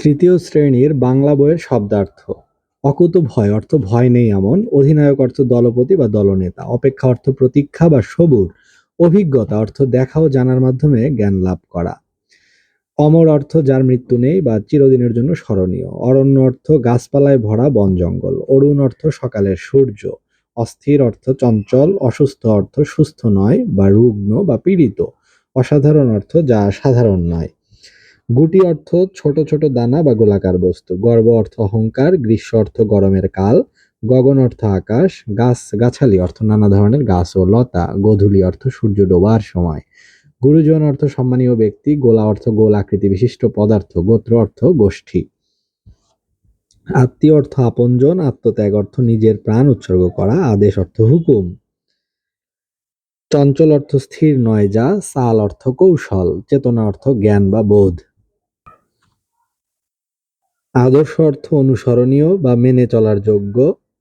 তৃতীয় শ্রেণির বাংলা বইয়ের শব্দার্থ। অকুত ভয় অর্থ ভয় নেই এমন, অধিনায়ক অর্থ দলপতি বা দলনেতা, অপেক্ষা অর্থ প্রতীক্ষা বা সবুর, অভিজ্ঞতা অর্থ দেখা ও জানার মাধ্যমে জ্ঞান লাভ করা। অমর অর্থ যার মৃত্যু নেই বা চিরদিনের জন্য স্মরণীয়, অরণ্য অর্থ গাছপালায় ভরা বন জঙ্গল, অরুণ অর্থ সকালের সূর্য, অস্থির অর্থ চঞ্চল, অসুস্থ অর্থ সুস্থ নয় বা রুগ্ন বা পীড়িত, অসাধারণ অর্থ যা সাধারণ নয়। গুটি অর্থ ছোট ছোট দানা বা গোলাকার বস্তু। গর্ব অর্থ অহংকার, গ্রীষ্ম অর্থ গরমের কাল, গগন অর্থ আকাশ, গাছ, গাছালি অর্থ নানা ধরনের গাছ ও লতা, গোধূলি অর্থ সূর্য ডোবার সময়। গুরুজন অর্থ সম্মানীয় ব্যক্তি, গোলা অর্থ গোল আকৃতি বিশিষ্ট পদার্থ, গোত্র অর্থ গোষ্ঠী। আত্মীয় অর্থ আপনজন, আত্মত্যাগ অর্থ নিজের প্রাণ উৎসর্গ করা, আদেশ অর্থ হুকুম। চঞ্চল অর্থ স্থির নয় যা, সাল অর্থ কৌশল, চেতনা অর্থ জ্ঞান বা বোধ। আদর্শ অর্থ অনুসরণীয় বা মেনে চলার যোগ্য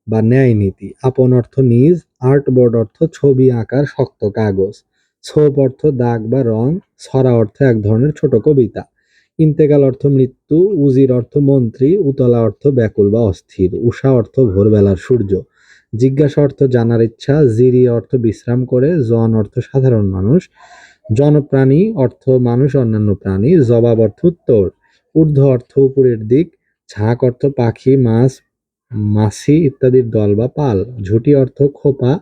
বা ন্যায় নীতি। আপন অর্থ নিজ আর্টবোর্ড অর্থ ছবি আঁকার শক্ত কাগজ। ছোপ অর্থ দাগ বা রং, ছড়া অর্থ এক ধরনের ছোট কবিতা। ইন্তেকাল অর্থ মৃত্যু, উজির অর্থ মন্ত্রী, উতলা অর্থ ব্যাকুল বা অস্থির। উষা অর্থ ভোরবেলার সূর্য। জিজ্ঞাসা অর্থ জানার ইচ্ছা, জিরি অর্থ বিশ্রাম করে, জন অর্থ সাধারণ মানুষ। জনপ্রাণী অর্থ মানুষ, অন্যান্য প্রাণী। জবাব অর্থ উত্তর। ঊর্ধ্ব অর্থ উপরের দিক ঝাঁক অর্থ পাখি, মাছ, মাছি ইত্যাদির দল বা পাল। ঝুঁটি অর্থ খোপা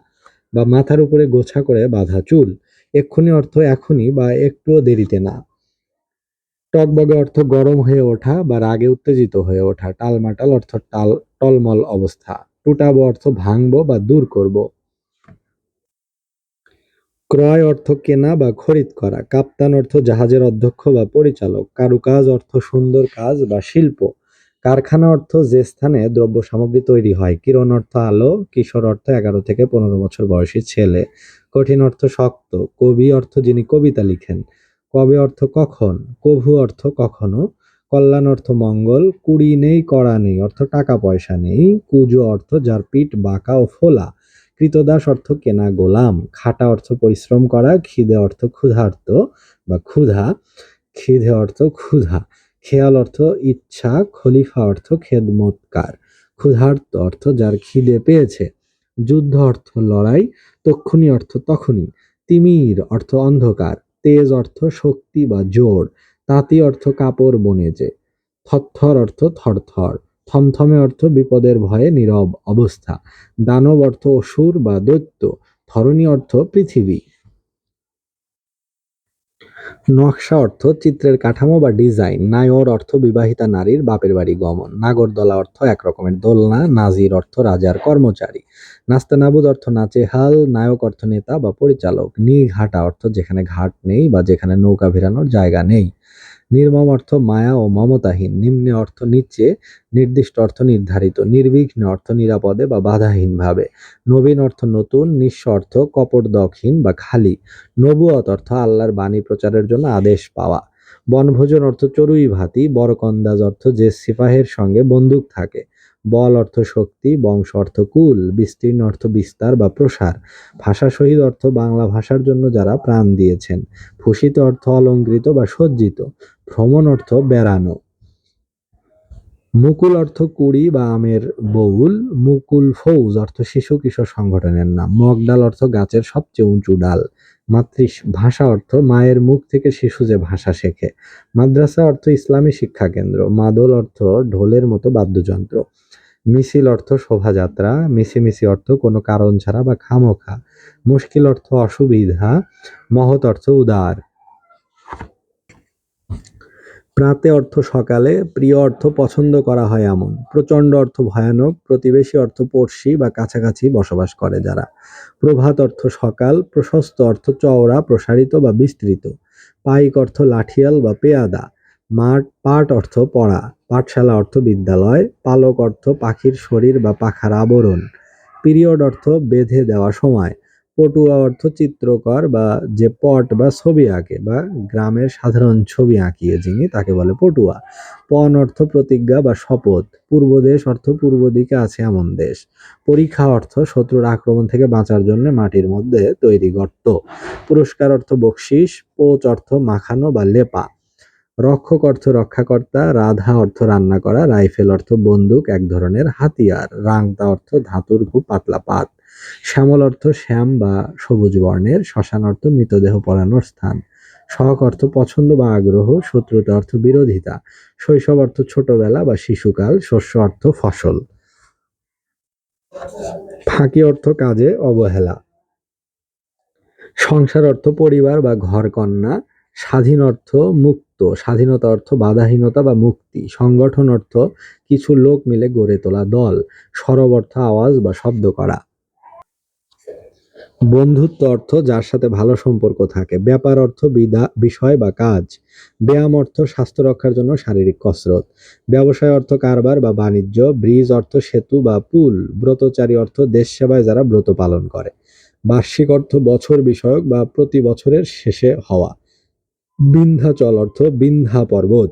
বা মাথার উপরে গোছা করে বাঁধা চুল। এক্ষুনি অর্থ এখনই বা একটুও দেরিতে না। টগবগে অর্থ গরম হয়ে ওঠা বা রাগে উত্তেজিত হয়ে ওঠা। টালমাটাল অর্থ টাল, টলমল অবস্থা। টুটাবো অর্থ ভাঙবো বা দূর করব। ক্রয় অর্থ কেনা বা খরিদ করা। কাপ্তান অর্থ জাহাজের অধ্যক্ষ বা পরিচালক। কারুকাজ অর্থ সুন্দর কাজ বা শিল্প। কারখানা অর্থ যে স্থানে দ্রব্য সামগ্রী তৈরি হয়, কিরণ অর্থ আলো, কিশোর অর্থ এগারো থেকে পনেরো বছর বয়সী ছেলে। কঠিন অর্থ শক্ত, কবি অর্থ যিনি কবিতা লিখেন। কবে অর্থ কখন, কভু অর্থ কখনো, কল্যাণ অর্থ মঙ্গল, কুড়ি নেই, কড়া নেই, অর্থ টাকা পয়সা নেই, কুজো অর্থ যার পিঠ, বাঁকা ও ফোলা। কৃতদাস অর্থ কেনা গোলাম, খাটা অর্থ পরিশ্রম করা, খিদে অর্থ ক্ষুধার্ত বা ক্ষুধা, খিদে অর্থ ক্ষুধা। খেয়াল অর্থ ইচ্ছা, খলিফা অর্থ খেদমতকার, ক্ষুধার্ত অর্থ যার খিদে পেয়েছে, যুদ্ধ অর্থ লড়াই, তক্ষুনি অর্থ তখনই, তিমির অর্থ অন্ধকার, তেজ অর্থ শক্তি বা জোর, তাঁতি অর্থ কাপড় বনে যে থরথর অর্থ থরথর, থমথমে অর্থ বিপদের ভয়ে নীরব অবস্থা, দানব অর্থ অসুর বা দৈত্য, ধরণী অর্থ পৃথিবী নকশা অর্থ চিত্রের কাঠামো বা ডিজাইন, নায়র অর্থ বিবাহিতা নারীর বাপের বাড়ি গমন, নাগরদোলা অর্থ একরকমের দোলনা, নাজির অর্থ রাজার কর্মচারী, নাস্তানাবুদ অর্থ নাচেহাল নায়ক অর্থ নেতা বা পরিচালক নিঘাটা অর্থ যেখানে ঘাট নেই বা যেখানে নৌকা ভেরানোর জায়গা নেই। নির্মম অর্থ মায়া ও মমতাহীন। নিম্নে অর্থ নিচে নির্দিষ্ট অর্থ নির্ধারিত। নির্বিঘ্ন অর্থ নিরাপদে বা বাধাহীনভাবে। নবীন অর্থ নতুন, নিঃস্ব অর্থ কপটদকহীন বা খালি। নবুয়ত অর্থ আল্লাহর বাণী প্রচারের জন্য আদেশ পাওয়া। বনভোজন অর্থ চড়ুই ভাতি বরকন্দাজ অর্থ যে সিপাহের সঙ্গে বন্দুক থাকে। বল অর্থ শক্তি, বংশ অর্থ কুল, বিস্তীর্ণ অর্থ বিস্তার বা প্রসার। ভাষা শহীদ অর্থ বাংলা ভাষার জন্য যারা প্রাণ দিয়েছেন। ভূষিত অর্থ অলঙ্কৃত বা সজ্জিত। ভ্রমণ অর্থ বেড়ানো। মুকুল অর্থ কুড়ি বা আমের বউল, মুকুল ফৌজ অর্থ শিশু কিশোর সংগঠনের নাম। মগডাল অর্থ গাছের সবচেয়ে উঁচু ডাল। মাতৃ ভাষা অর্থ মায়ের মুখ থেকে শিশু যে ভাষা শেখে। মাদ্রাসা অর্থ ইসলামী শিক্ষা কেন্দ্র। মাদল অর্থ ঢোলের মতো বাদ্যযন্ত্র। মিছিল অর্থ শোভাযাত্রা। মিছিমিছি অর্থ কোনো কারণ ছাড়া বা খামোখা। মুশকিল অর্থ অসুবিধা। মহৎ অর্থ উদার। প্রাতে অর্থ সকালে, প্রিয় অর্থ পছন্দ করা হয় এমন। প্রচণ্ড অর্থ ভয়ানক, প্রতিবেশী অর্থ পড়শি বা কাছাকাছি বসবাস করে যারা। প্রভাত অর্থ সকাল, প্রশস্ত অর্থ চওড়া, প্রসারিত বা বিস্তৃত। পাইক অর্থ লাঠিয়াল বা পেয়াদা। মাঠ, পাট অর্থ পড়া। পাঠশালা অর্থ বিদ্যালয়। পালক অর্থ পাখির শরীর বা পাখার আবরণ। পিরিয়ড অর্থ বেঁধে দেওয়া সময়। পটুয়া অর্থ চিত্রকর বা যে পট বা ছবি আঁকে বা গ্রামের সাধারণ ছবি আঁকিয়ে যিনি তাকে বলে পটুয়া। পণ অর্থ প্রতিজ্ঞা বা শপথ। পূর্ব দেশ অর্থ পূর্ব দিকে আছে এমন দেশ। পরীক্ষা অর্থ শত্রুর আক্রমণ থেকে বাঁচার জন্য মাটির মধ্যে তৈরি গর্ত। পুরস্কার অর্থ বকশিস, পোচ অর্থ মাখানো বা লেপা। রক্ষক অর্থ রক্ষাকর্তা, রাধা অর্থ রান্না করা, রাইফেল অর্থ বন্দুক, এক ধরনের হাতিয়ার। রাংতা অর্থ ধাতুর খুব পাতলা পাত। শ্যামল অর্থ শ্যাম বা সবুজ বর্ণের, শ্মশান অর্থ মৃতদেহ পড়ানোর স্থান। শখ অর্থ পছন্দ বা আগ্রহ, শত্রুতা অর্থ বিরোধিতা। শৈশব অর্থ ছোটবেলা বা শিশুকাল, শস্য অর্থ ফসল। ফাঁকি অর্থ কাজে অবহেলা। সংসার অর্থ পরিবার বা ঘর কন্যা স্বাধীন অর্থ মুক্ত। স্বাধীনতা অর্থ বাধাহীনতা বা মুক্তি। সংগঠন অর্থ কিছু লোক মিলে গড়ে তোলা দল। সরব অর্থ আওয়াজ বা শব্দ করা। বন্ধুত্ব অর্থ যার সাথে ভালো সম্পর্ক থাকে। ব্যাপার অর্থ বিদা, বিষয় বা কাজ। ব্যায়াম অর্থ স্বাস্থ্য রক্ষার জন্য শারীরিক কসরত। ব্যবসায় অর্থ কারবার বা বাণিজ্য। ব্রিজ অর্থ সেতু বা পুল। ব্রতচারী অর্থ দেশ সেবায় যারা ব্রত পালন করে। বার্ষিক অর্থ বছর বিষয়ক বা প্রতি বছরের শেষে হওয়া। বিন্ধ্যাচল অর্থ বিন্ধ্যা পর্বত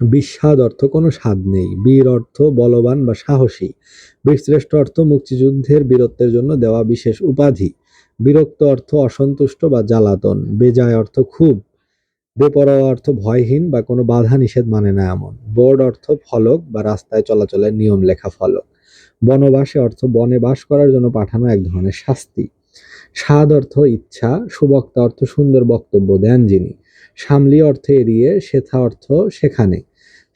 বিস্বাদ অর্থ কোনো স্বাদ নেই। বীর অর্থ বলবান বা সাহসী। বীরশ্রেষ্ঠ অর্থ মুক্তিযুদ্ধের বীরত্বের জন্য দেওয়া বিশেষ উপাধি। বিরক্ত অর্থ অসন্তুষ্ট বা জ্বালাতন। বেজায় অর্থ খুব বেপরোয়া অর্থ ভয়হীন বা কোনো বাধা নিষেধ মানে না এমন। বোর্ড অর্থ ফলক বা রাস্তায় চলাচলের নিয়ম লেখা ফলক। বনবাসে অর্থ বনে বাস করার জন্য পাঠানো এক ধরনের শাস্তি। স্বাদ অর্থ ইচ্ছা, সুবক্তা অর্থ সুন্দর বক্তব্য দেন যিনি। সামলি অর্থ এড়িয়ে সেথা অর্থ সেখানে।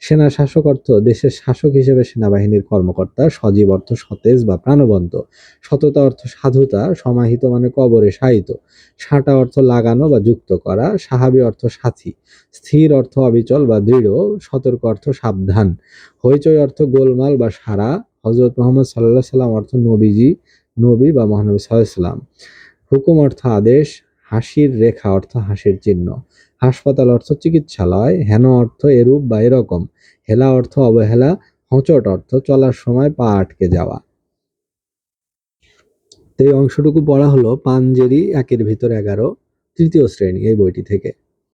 সেনা শাসক অর্থ দেশের শাসক হিসেবে সেনাবাহিনীর কর্মকর্তা, সজীব অর্থ সতেজ বা প্রাণবন্ত। সততা অর্থ সাধুতা, সমাহিত মানে কবরে শায়িত। সাঁটা অর্থ লাগানো বা যুক্ত করা, সাহাবি অর্থ সাথী। স্থির অর্থ অবিচল বা দৃঢ়, সতর্ক অর্থ সাবধান। হইচই অর্থ গোলমাল বা সারা হজরত মোহাম্মদ সাল্লাহ সাল্লাম অর্থ নবীজি, নবী বা মহানবী সাল্লাম। হুকুম অর্থ আদেশ, হাসির রেখা অর্থ হাসির চিহ্ন। হাসপাতাল অর্থ চিকিৎসালয়, হেন অর্থ এরূপ বা এরকম। হেলা অর্থ অবহেলা, হোঁচট অর্থ চলার সময় পা আটকে যাওয়া। তো এই অংশটুকু পড়া হলো পাঞ্জেরি একের ভিতর এগারো, তৃতীয় শ্রেণি এই বইটি থেকে।